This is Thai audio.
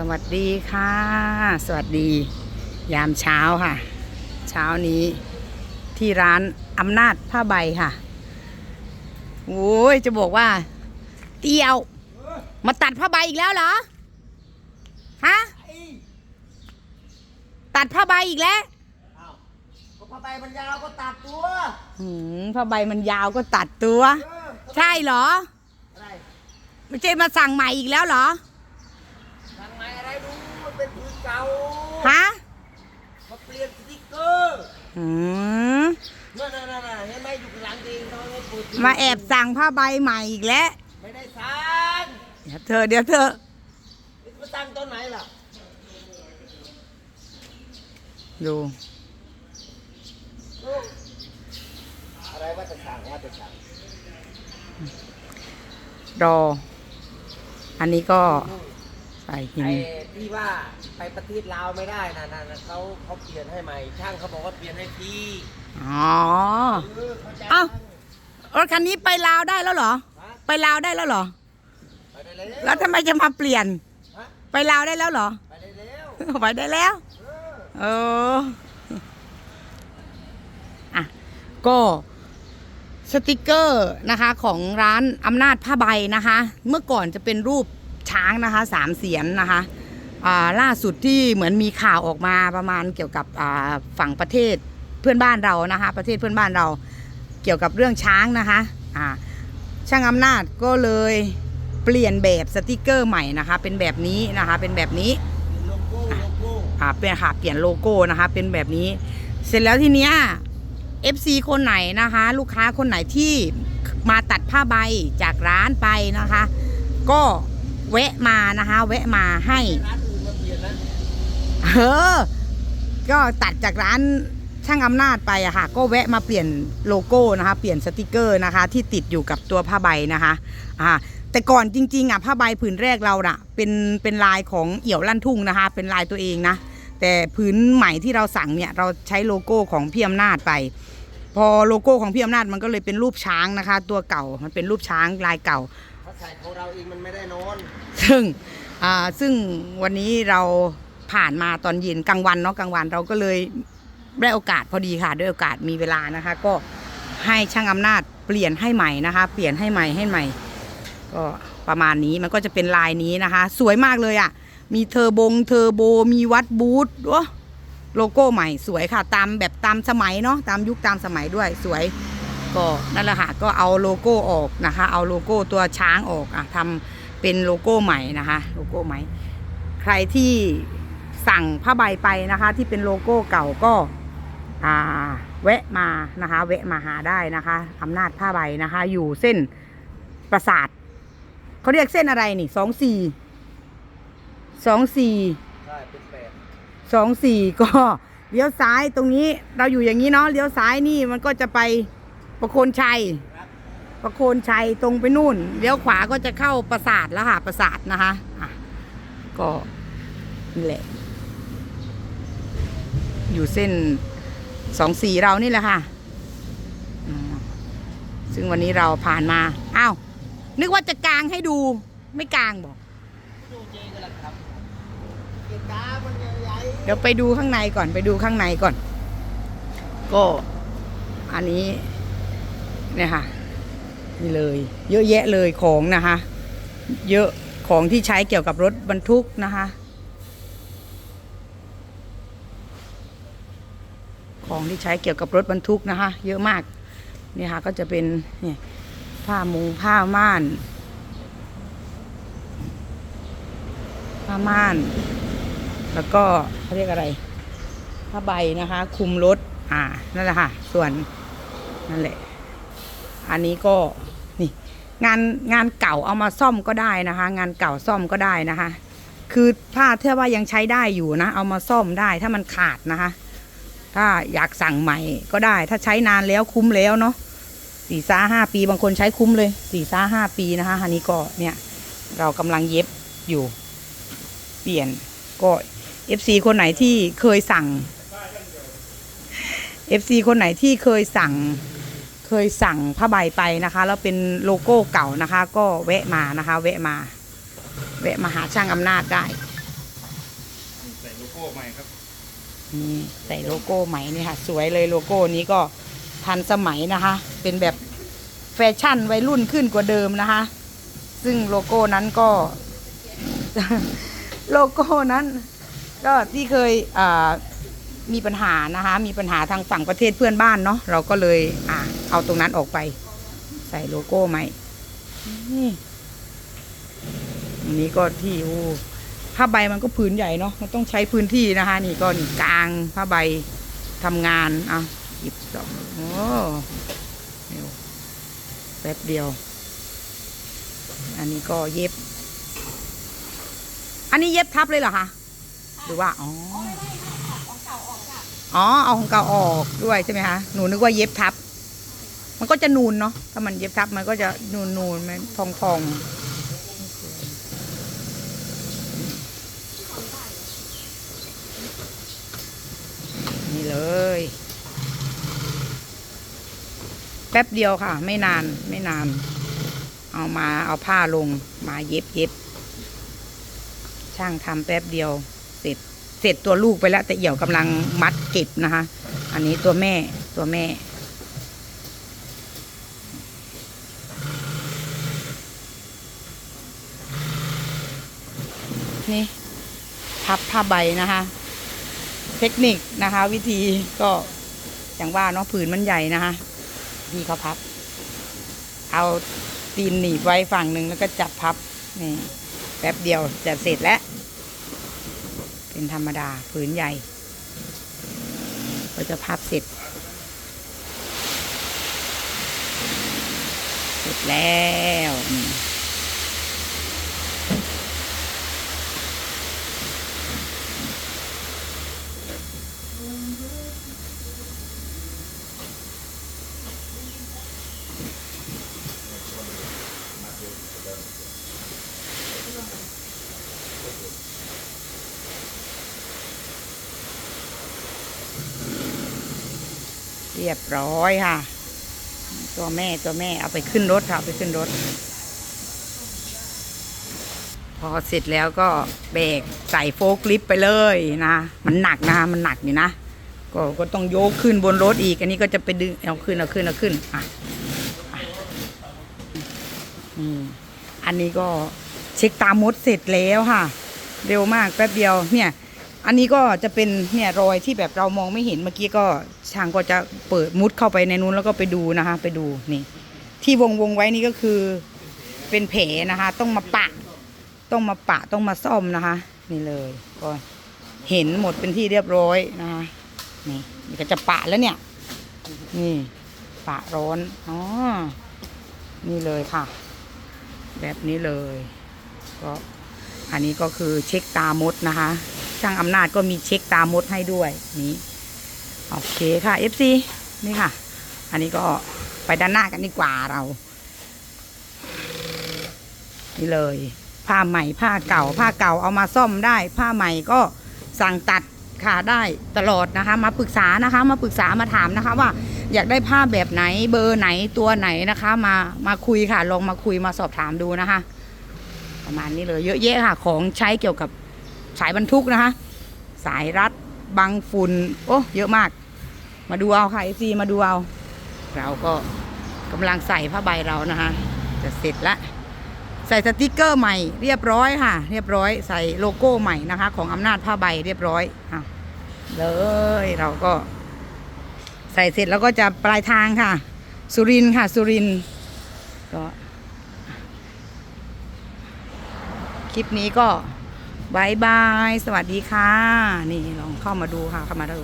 สวัสดีค่ะ สวัสดี ยามเช้าค่ะ เช้านี้ที่ร้านอำนาจผ้าใบค่ะโอ้ยจะบอกว่า เตียว มาตัดผ้าใบอีกแล้วเหรอฮะตัดผ้าใบอีกแล้วอ้าวก็ผ้าใบมันยาวก็ตัดตัวหืมผ้าใบมันยาวก็ตัดตัวเออใช่เหรออะไรไม่ใช่มาสั่งใหม่อีกแล้วเหรอ ทางไหนอะไรดูมัน เป็นพื้นเก่าฮะมาเปลี่ยนสติ๊กเกอร์อืมนั่นนั่นนั่นนั่นเห็นไหมอยู่ข้างหลังเองทำไมไม่เปิดมาแอบสั่งผ้าใบใหม่อีกแล้วไม่ได้สั่งเดี๋ยวเธอเดี๋ยวเธอนี่มาสั่งตอนไหนล่ะดูโอ้อะไรว่าจะสั่งว่าจะสั่งรอ อันนี้ก็ ใส่หินไอ้ที่ว่าไปประเทศลาวไม่ได้นะนั่นน่ะเขาเขาเปลี่ยนให้ใหม่ ช่างเขาบอกว่าเปลี่ยนให้ฟรีอ๋อ เออเข้าใจเอ้า รถคันนี้ไปลาวได้แล้วเหรอ ฮะไปลาวได้แล้วเหรอ ไปได้แล้วแล้วทำไมจะมาเปลี่ยน ฮะไปลาวได้แล้วเหรอ ไปได้แล้วไปได้แล้ว เออ เอออะก็สติกเกอร์นะคะของร้านอำนาจผ้าใบนะคะ เมื่อก่อนจะเป็นรูป ช้างนะคะสามเสียนนะคะล่าสุดที่เหมือนมีข่าวออกมาประมาณเกี่ยวกับฝั่งประเทศเพื่อนบ้านเรานะคะ ประเทศเพื่อนบ้านเราเกี่ยวกับเรื่องช้างนะคะช่างอำนาจก็เลยเปลี่ยนแบบสติกเกอร์ใหม่นะคะ เป็นแบบนี้นะคะเป็นแบบนี้อ่าเป็นค่ะเปลี่ยนโลโก้นะคะ เป็นแบบนี้ เสร็จแล้วทีเนี้ย FC คนไหนนะคะ ลูกค้าคนไหนที่มาตัดผ้าใบจากร้านไปนะคะ ก็ แวะมานะคะ แวะมาให้เออก็ตัดจากร้านช่างอำนาจไปอะค่ะ ก็แวะมาเปลี่ยนโลโก้นะคะ เปลี่ยนสติกเกอร์นะคะ ที่ติดอยู่กับตัวผ้าใบนะคะอ่าแต่ก่อนจริงๆอะผ้าใบผืนแรกเราน่ะเป็นเป็นลายของเอี่ยวลั่นทุ่งนะคะ เป็นลายตัวเองนะแต่ผืนใหม่ที่เราสั่งเนี่ยเราใช้โลโก้ของพี่อำนาจไป พอโลโก้ของพี่อำนาจมันก็เลยเป็นรูปช้างนะคะ ตัวเก่ามันเป็นรูปช้างลายเก่า ใส่ของเราเองมันไม่ได้นอนซึ่งอ่าซึ่งวันนี้เราผ่านมาตอนเย็นกลางวันเนาะกลางวันเราก็เลยได้โอกาสพอดีค่ะด้วยโอกาสมีเวลานะคะ ก็ให้ช่างอำนาจเปลี่ยนให้ใหม่นะคะ เปลี่ยนให้ใหม่ให้ใหม่ ก็ประมาณนี้มันก็จะเป็นลายนี้นะคะ สวยมากเลยอะ่ะ มีเทอร์บงเทอร์โบมีวัดบูทโอ้โลโก้ใหม่สวยค่ะ ตามแบบตามสมัยเนาะตามยุคตามสมัยด้วยสวย ก็นั่นแหละค่ะก็เอาโลโก้ออกนะคะ เอาโลโก้ตัวช้างออกอะทำเป็นโลโก้ใหม่นะคะ โลโก้ใหม่ ใครที่สั่งผ้าใบไปนะคะ ที่เป็นโลโก้เก่าก็อ่าแวะมานะคะแวะมาหาได้นะคะอำนาจผ้าใบนะคะ อยู่เส้นประสาทเขาเรียกเส้นอะไรนี่สองสี่สองสี่ใช่เป็นแปดสองสี่ก็เลี้ยวซ้ายตรงนี้เราอยู่อย่างนี้เนาะเลี้ยวซ้ายนี่มันก็จะไป ประโคนชัย ประโคนชัยตรงไปนู่น เลี้ยวขวาก็จะเข้าปราสาทแล้วค่ะปราสาทนะคะอะก็นี่แหละ อยู่เส้นสองสี่เรานี่แหละค่ะ ซึ่งวันนี้เราผ่านมา อ้าว นึกว่าจะกลางให้ดู ไม่กลางบอก เดี๋ยวไปดูข้างในก่อน ไปดูข้างในก่อน ก็อันนี้ เนี่ยค่ะนี่เลย เยอะแยะเลยของนะคะ เยอะของที่ใช้เกี่ยวกับรถบรรทุกนะคะ ของที่ใช้เกี่ยวกับรถบรรทุกนะคะ เยอะมากเนี่ยค่ะก็จะเป็นเนี่ยผ้ามุงผ้าม่าน ผ้าม่าน แล้วก็เขาเรียกอะไรผ้าใบนะคะ คุมรถอ่านั่นแหละค่ะ ส่วนนั่นแหละ อันนี้ก็นี่งานงานเก่าเอามาซ่อมก็ได้นะคะ งานเก่าซ่อมก็ได้นะคะ คือผ้าเท่าว่ายังใช้ได้อยู่นะ เอามาซ่อมได้ถ้ามันขาดนะคะ ถ้าอยากสั่งใหม่ก็ได้ ถ้าใช้นานแล้วคุ้มแล้วเนาะสี่ซ่าห้าปีบางคนใช้คุ้มเลยสี่ซ่าห้าปีนะคะอันนี้ก็เนี่ยเรากำลังเย็บอยู่ เปลี่ยนก็ FC คนไหนที่เคยสั่ง FC คนไหนที่เคยสั่ง เคยสั่งผ้าใบไปนะคะ แล้วเป็นโลโก้เก่านะคะ ก็แวะมานะคะ แวะมา แวะมาหาช่างอำนาจได้โลโก้ใหม่ครับนี่ใส่โลโก้ใหม่นี่ค่ะ สวยเลยโลโก้นี้ก็ทันสมัยนะคะ เป็นแบบแฟชั่นวัยรุ่นขึ้นกว่าเดิมนะคะ ซึ่งโลโก้นั้นก็ โลโก้นั้น ก็ที่เคยอ่า มีปัญหานะคะ มีปัญหาทางฝั่งประเทศเพื่อนบ้านเนาะเราก็เลยอ่าเอาตรงนั้นออกไป ใส่โลโก้ใหม่นี่อันนี้ก็ที่โอ้ผ้าใบมันก็ผืนใหญ่เนาะมันต้องใช้พื้นที่นะคะ นี่ก็นี่กลางผ้าใบทำงานอะหยิบดอกโอ้เร็วแป๊บเดียว อันนี้ก็เย็บ อันนี้เย็บทับเลยเหรอคะหรือว่า อ๋อ อ๋อ เอาของเก่าออกด้วยใช่ไหมคะ หนูนึกว่าเย็บทับ มันก็จะนูนเนาะ ถ้ามันเย็บทับมันก็จะนูนนูนมันพองพองนี่เลย แป๊บเดียวค่ะ ไม่นานไม่นาน เอามาเอาผ้าลงมาเย็บเย็บช่างทำแป๊บเดียวเสร็จ เสร็จตัวลูกไปแล้ว แต่เอี่ยวกำลังมัดเก็บนะคะ อันนี้ตัวแม่ตัวแม่ นี่พับผ้าใบนะคะ เทคนิคนะคะ วิธีก็อย่างว่าเนาะผืนมันใหญ่นะคะพี่เขาพับ เอาตีนหนีบไว้ฝั่งหนึ่งแล้วก็จับพับนี่แป๊บเดียวจะเสร็จแล้ว เป็นธรรมดาผืนใหญ่ ก็จะพับเสร็จ เสร็จแล้ว เรียบร้อยค่ะ ตัวแม่ตัวแม่เอาไปขึ้นรถค่ะไปขึ้นรถ พอเสร็จแล้วก็เบรกใส่โฟกลิฟไปเลยนะ มันหนักนะมันหนักอยู่นะก็ก็ต้องโยกขึ้นบนรถอีก อันนี้ก็จะไปดึงเอาขึ้นเอาขึ้นเอาขึ้นอะอันนี้ก็เช็คตามมดเสร็จแล้วค่ะ เร็วมากแป๊บเดียวเนี่ย อันนี้ก็จะเป็นเนี่ยรอยที่แบบเรามองไม่เห็นเมื่อกี้ก็ช่างก็จะเปิดมุดเข้าไปในนู้นแล้วก็ไปดูนะคะ ไปดูนี่ ที่วงวงไว้นี่ก็คือเป็นแผลนะคะ ต้องมาปะ ต้องมาปะต้องมาซ่อมนะคะ นี่เลยก็เห็นหมดเป็นที่เรียบร้อยนะคะนี่นี่ก็จะปะแล้วเนี่ย นี่ปะร้อนอ๋อนี่เลยค่ะ แบบนี้เลย ก็อันนี้ก็คือเช็คตามดนะคะ ช่างอำนาจก็มีเช็คตามมดให้ด้วยนี่โอเคค่ะ FC นี่ค่ะ อันนี้ก็ไปด้านหน้ากันดีกว่าเรา นี่เลย ผ้าใหม่ผ้าเก่า ผ้าเก่าเอามาซ่อมได้ ผ้าใหม่ก็สั่งตัดค่ะได้ตลอดนะคะ มาปรึกษานะคะ มาปรึกษามาถามนะคะ ว่าอยากได้ผ้าแบบไหนเบอร์ไหนตัวไหนนะคะ มามาคุยค่ะ ลองมาคุยมาสอบถามดูนะคะ ประมาณนี้เลย เยอะแยะค่ะ ของใช้เกี่ยวกับ สายบรรทุกนะคะ สายรัดบังฝุ่นโอ้เยอะมาก มาดูเอาค่ะซีมาดูเอา เราก็กำลังใส่ผ้าใบเรานะคะ จะเสร็จละใส่สติกเกอร์ใหม่เรียบร้อยค่ะ เรียบร้อยใส่โลโก้ใหม่นะคะ ของอำนาจผ้าใบเรียบร้อยอะเลยเราก็ ใส่เสร็จแล้วก็จะปลายทางค่ะ สุรินค่ะ สุรินก็ คลิปนี้ก็ บายบาย สวัสดีค่ะ นี่ลองเข้ามาดูค่ะ เข้ามาดู